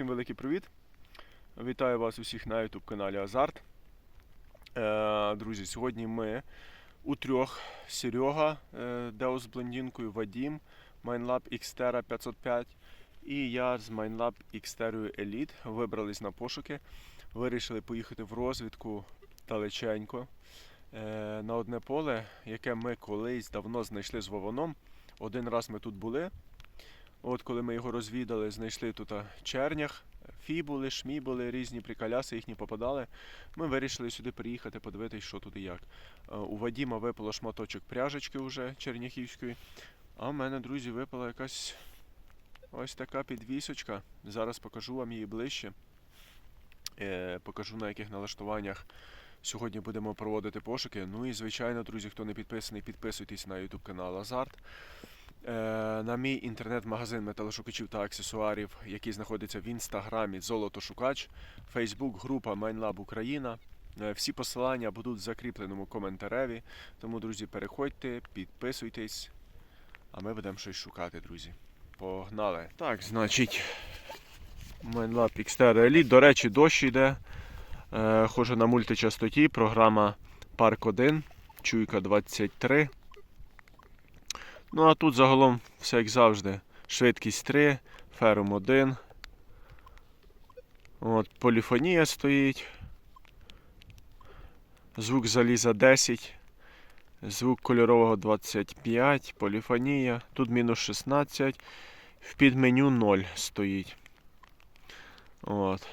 Всім великий привіт. Вітаю вас усіх на YouTube каналі Азарт. Е, друзі, сьогодні ми у трьох Серега, Део з блондинкою, Вадім, Майнлаб Xterra 505 і я з Майнлаб Xterra Elite вибрались на пошуки. Вирішили поїхати в розвідку далеченько е, на одне поле, яке ми колись давно знайшли з Вованом. Один раз ми тут були. От коли ми його розвідали, знайшли тут чернях, фібули, шмібули, різні приколяси їхні попадали. Ми вирішили сюди приїхати, подивитись, що тут і як. У Вадіма випало шматочок пряжечки вже черняхівської. А в мене, друзі, випала якась ось така підвісочка. Зараз покажу вам її ближче. Е, покажу на яких налаштуваннях сьогодні будемо проводити пошуки. Ну і звичайно, друзі, хто не підписаний, підписуйтесь на YouTube канал Азарт. Е, на мій інтернет-магазин металошукачів та аксесуарів, який знаходиться в інстаграмі Золотошукач, Фейсбук, група Майнлаб Україна. Е, Всі посилання будуть в закріпленому коментареві. Тому, друзі, переходьте, підписуйтесь, а ми будемо щось шукати, друзі. Погнали! Так, значить, Майнлаб Xterra Elite. До речі, дощ йде. Е, Хожу на мультичастоті. Програма Парк 1, Чуйка 23. Ну а тут загалом все як завжди. Швидкість 3, ферум 1. От, поліфонія стоїть. Звук заліза 10. Звук кольорового 25, поліфонія. Тут мінус 16. В підменю 0 стоїть. От.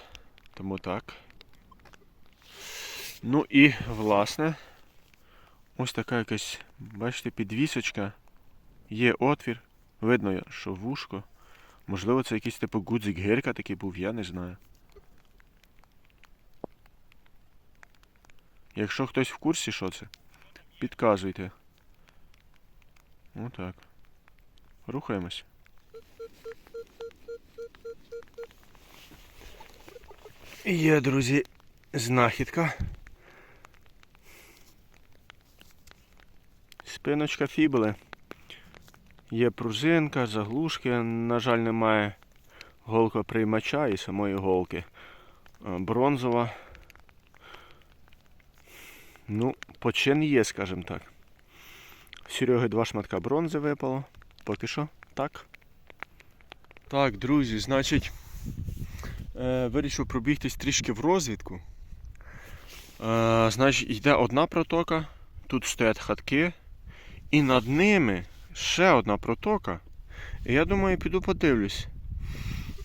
Тому так. Ну і, власне, ось така якась, бачите, підвісочка. Є отвір. Видно, що вушко. Можливо, це якийсь типу гудзик гирка такий був, я не знаю. Якщо хтось в курсі, що це, підказуйте. Отак. Рухаємось. Є, друзі, знахідка. Спиночка фібули. Є пружинка, заглушки, на жаль, немає голкоприймача і самої голки. Е, Бронзова. Ну, почин є, скажімо так. Сереги два шматка бронзи випало. Поки що так. Так, друзі, значить, е, вирішив пробігтись трішки в розвідку. Е, значить, йде одна протока, тут стоять хатки, і над ними ще одна протока. І я думаю, піду подивлюсь.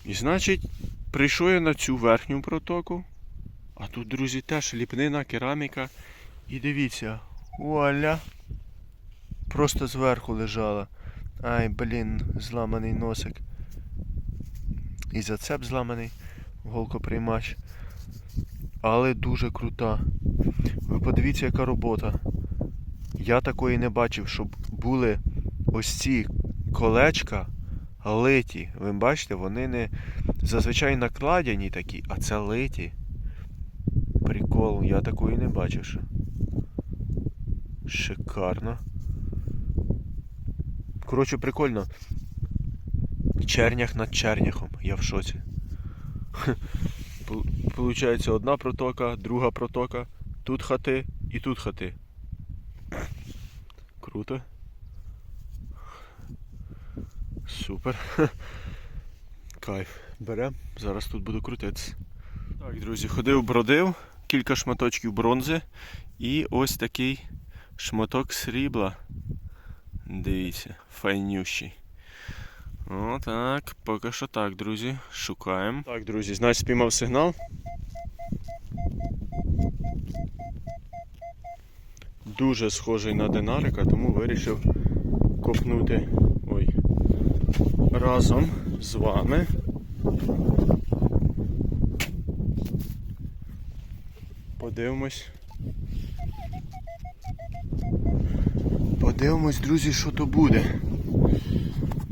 І значить, прийшов я на цю верхню протоку. А тут, друзі, теж ліпнина, кераміка. І дивіться, вуаля. Просто зверху лежала. Ай, блін, зламаний носик. І зацеп зламаний, голкоприймач. Але дуже крута. Ви подивіться, яка робота. Я такої не бачив, щоб були ось ці колечка литі. Ви бачите, вони не зазвичай накладені такі, а це литі. Прикол, я такої не бачив. ще. Шикарно. Коротше, прикольно. Чернях над черняхом. Я в шоці. Получається одна протока, друга протока, тут хати і тут хати. Круто. Супер. Кайф. Берем. Зараз тут буду крутитися. Так, друзі, ходив, бродив, кілька шматочків бронзи і ось такий шматок срібла. Дивіться, файнющий. Отак, поки що так, друзі. Шукаємо. Так, друзі, значить спіймав сигнал. Дуже схожий на динарика, тому вирішив копнути разом з вами. Подивимось. Подивимось, друзі, що то буде.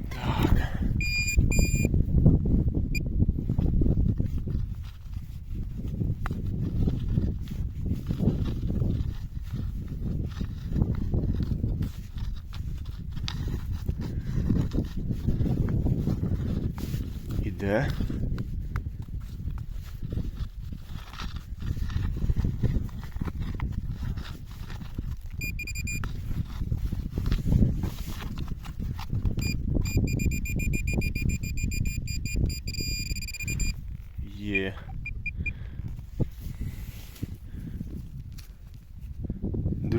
Так. Іде.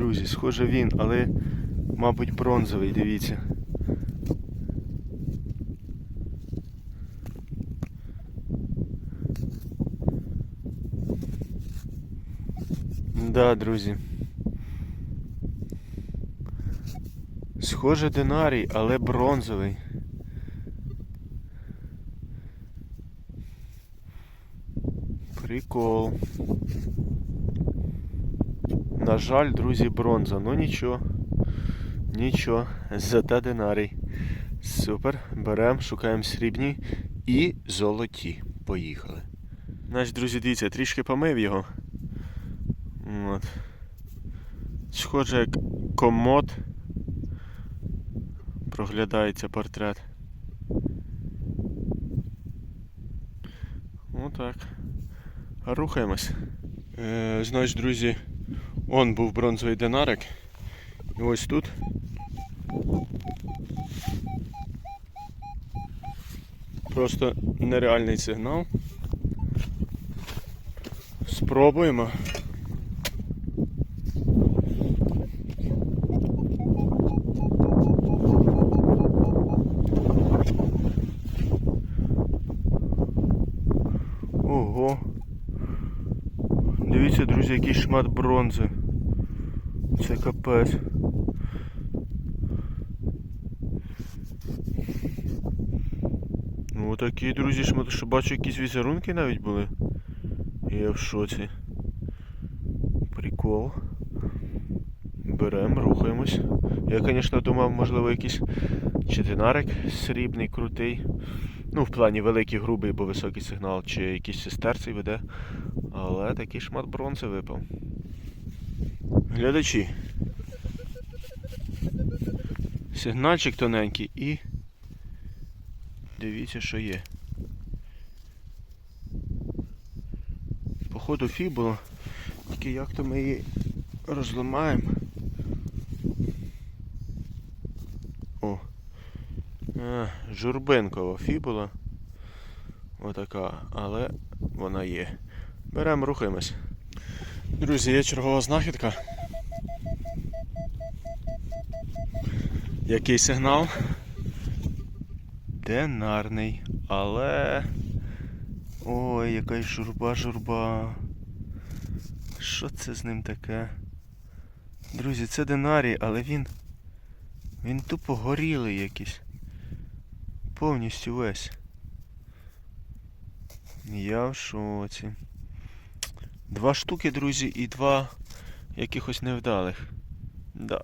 друзі, схоже він, але, мабуть, бронзовий, дивіться. Да, друзі. Схоже динарій, але бронзовий. Прикол. На жаль, друзі, бронза. Ну нічого. Нічого. Зате динарій. Супер. Беремо, шукаємо срібні і золоті. Поїхали. Значить, друзі, дивіться, трішки помив його. От. Схоже, як комод. Проглядається портрет. Отак. Рухаємось. Е, значить, друзі, он був бронзовий динарик. І ось тут. Просто нереальний сигнал. Спробуємо. Дивіться, друзі, який шмат бронзи. Це капець. Ну такі, друзі, шмат, що бачу, якісь візерунки навіть були. Я в шоці. Прикол. Берем, рухаємось. Я, звісно, думав, можливо, якийсь чи динарик срібний, крутий. Ну, в плані великий, грубий, бо високий сигнал, чи якийсь сестерцей веде. Але такий шмат бронзи випав. Глядачі. Сигнальчик тоненький і. Дивіться, що є. Походу фібула. Тільки як то ми її розламаємо. О. А, журбинкова фібула. Отака, але вона є. Беремо, рухаємось. Друзі, є чергова знахідка. Який сигнал? Денарний, але. Ой, якась журба-журба. Що це з ним таке? Друзі, це динарій, але він. Він тупо горілий якийсь. Повністю весь. Я в шоці. Два штуки, друзі, і два якихось невдалих. Да.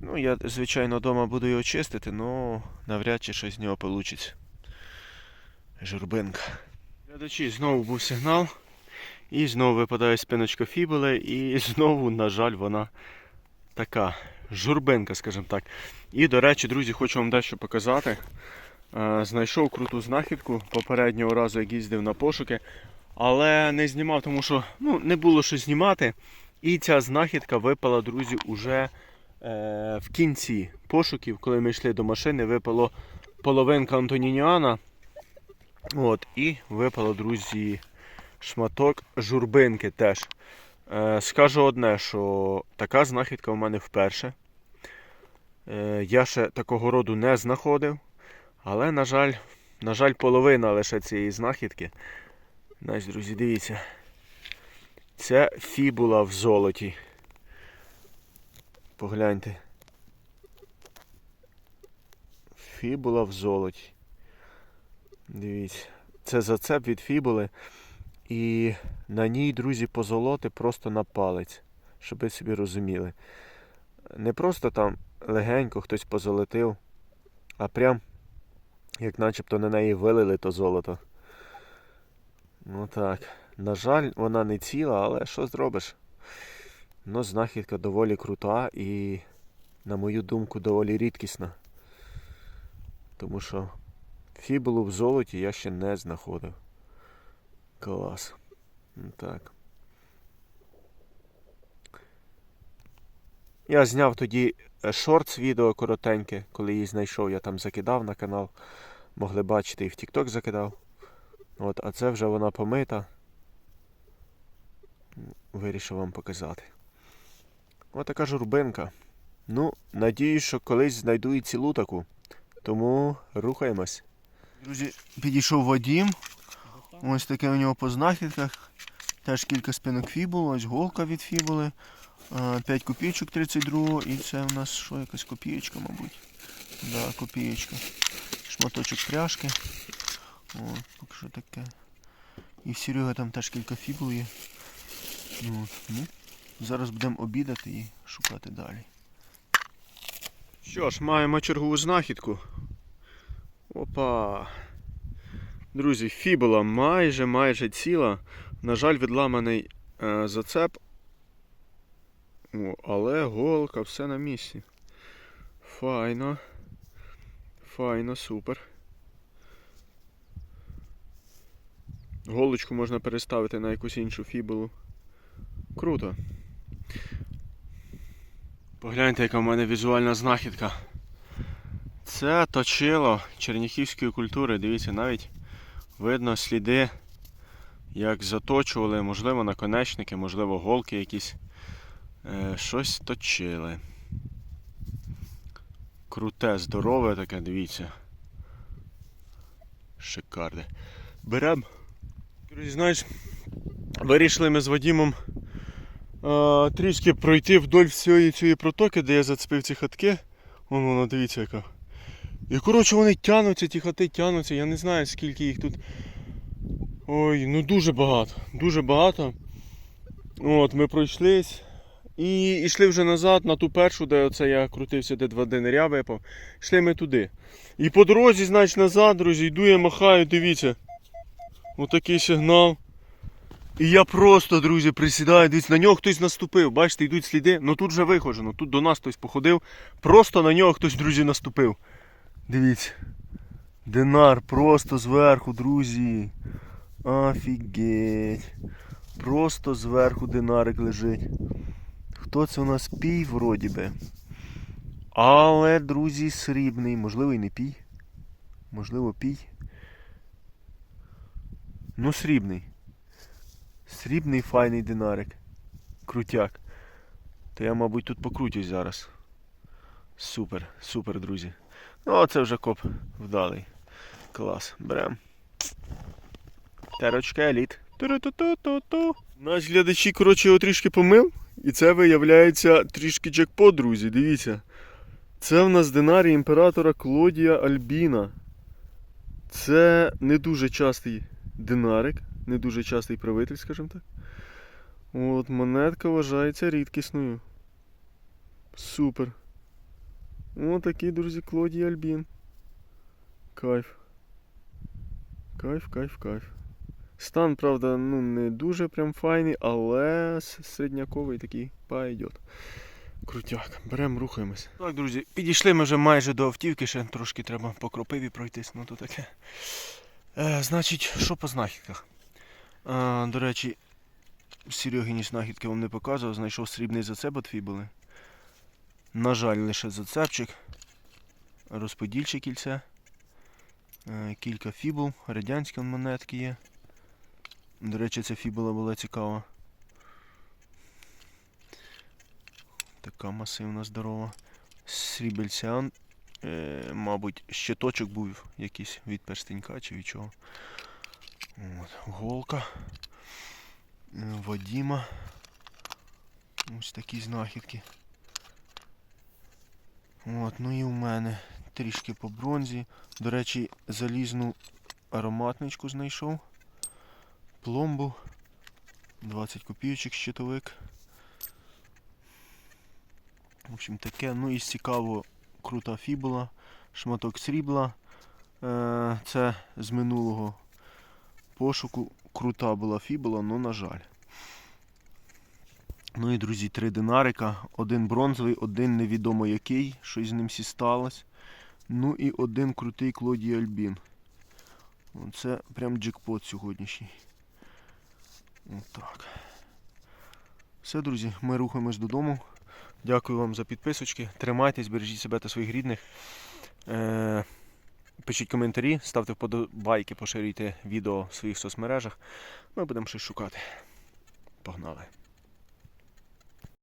Ну, я, звичайно, вдома буду його чистити, але навряд чи щось з нього вийде. Журбинка. Глядачі, знову був сигнал. І знову випадає спиночка фібули, і знову, на жаль, вона така журбинка, скажімо так. І, до речі, друзі, хочу вам дещо показати. Е, Знайшов круту знахідку попереднього разу, як їздив на пошуки, але не знімав, тому що ну, не було що знімати. І ця знахідка випала, друзі, уже е, в кінці пошуків, коли ми йшли до машини, випало половинка Антонініана. От, і випало, друзі, шматок журбинки теж. Е, скажу одне, що така знахідка у мене вперше. Е, я ще такого роду не знаходив. Але, на жаль, на жаль, половина лише цієї знахідки. Значить, друзі, дивіться. Це фібула в золоті. Погляньте. Фібула в золоті. Дивіться. Це зацеп від фібули. І на ній, друзі, позолоти просто на палець. Щоб ви собі розуміли. Не просто там легенько хтось позолотив, а прям як начебто на неї вилили то золото. Ну так. На жаль, вона не ціла, але що зробиш? Ну, знахідка доволі крута і, на мою думку, доволі рідкісна. Тому що фібулу в золоті я ще не знаходив. Клас. Ну так. Я зняв тоді шортс відео коротеньке, коли її знайшов, я там закидав на канал. Могли бачити і в TikTok закидав. От, а це вже вона помита. Вирішив вам показати. Отака журбинка. Ну, надіюсь, що колись знайду і цілу таку. Тому рухаємось. Друзі, підійшов Вадім. Ось таке у нього по знахідках. Теж кілька спинок фібул, ось голка від фібули. 5 копійочок 32 і це у нас що, якась копієчка, мабуть. Да, копієчка. Шматочок пряжки. О, поки що таке. І в Серега там теж кілька фібул є. Ну, ну, зараз будемо обідати і шукати далі. Що ж, маємо чергову знахідку. Опа. Друзі, фібула майже майже ціла. На жаль, відламаний е, зацеп. О, але голка, все на місці. Файно. Файно, супер. Голочку можна переставити на якусь іншу фібулу. Круто. Погляньте, яка в мене візуальна знахідка. Це точило черніхівської культури. Дивіться, навіть видно сліди, як заточували, можливо, наконечники, можливо, голки якісь. Е, щось точили. Круте, здорове таке, дивіться. Шикарне. Берем. Друзі, знаєш, вирішили ми з Вадімом а, трішки пройти вдоль всієї цієї протоки, де я зацепив ці хатки. Вон воно, дивіться яка. І коротше вони тянуться, ті хати тянуться. Я не знаю скільки їх тут. Ой, ну дуже багато. Дуже багато. От, ми пройшлись. І йшли вже назад на ту першу, де оце я крутився, де два динаря випав. Йшли ми туди. І по дорозі, значить, назад, друзі, йду я махаю, дивіться. Отакий сигнал. І я просто, друзі, присідаю, дивіться, на нього хтось наступив. Бачите, йдуть сліди. Ну тут вже виходжено, тут до нас хтось походив. Просто на нього хтось, друзі, наступив. Дивіться. Динар просто зверху, друзі. Офігеть. Просто зверху динарик лежить. Хто це у нас пій, вроді би. Але, друзі, срібний. Можливо, і не пій. Можливо, пій. Ну, срібний. Срібний файний динарик. Крутяк. То я, мабуть, тут покрутюсь зараз. Супер, супер, друзі. Ну, це вже коп вдалий. Клас. Берем. Терочка еліт. Ту-ру-ту-ту-ту-ту. Наш глядачі, коротше, його трішки помив. І це виявляється трішки джекпот, друзі. Дивіться. Це в нас динарій імператора Клодія Альбіна. Це не дуже частий динарик, не дуже частий правитель, скажімо так. От, монетка вважається рідкісною. Супер. О, такий, друзі, Клодій Альбін. Кайф. Кайф, кайф, кайф. Стан, правда, ну не дуже прям файний, але середняковий такий пайдет. Крутяк. Беремо, рухаємось. Так, друзі, підійшли ми вже майже до автівки, ще трошки треба по кропиві пройтись, ну то таке. Е, значить, що по знахідках? Е, до речі, Серегині знахідки вам не показував, знайшов срібний зацеп от фібули. На жаль, лише зацепчик. Розподільче кільце. Е, кілька фібул, радянські монетки є. До речі, ця фібула була цікава. Така масивна, здорова. Срібельцян. Е, мабуть, щиточок був якийсь від перстенька чи від чого. От, голка. Е, Вадіма. Ось такі знахідки. От, ну і у мене трішки по бронзі. До речі, залізну ароматничку знайшов. Пломбу. 20 копійочок щитовик. В общем таке. Ну і з цікаво крута фібула, шматок срібла. Е, Це з минулого пошуку крута була фібула, але на жаль. Ну і, друзі, три динарика. Один бронзовий, один невідомо який, щось з ним всі сталося. Ну і один крутий Клодій Альбін. Це прям джекпот сьогоднішній. Отак. Все, друзі, ми рухаємось додому. Дякую вам за підписочки. Тримайтесь, бережіть себе та своїх рідних. Е, пишіть коментарі, ставте вподобайки, поширюйте відео в своїх соцмережах. Ми будемо щось шукати. Погнали!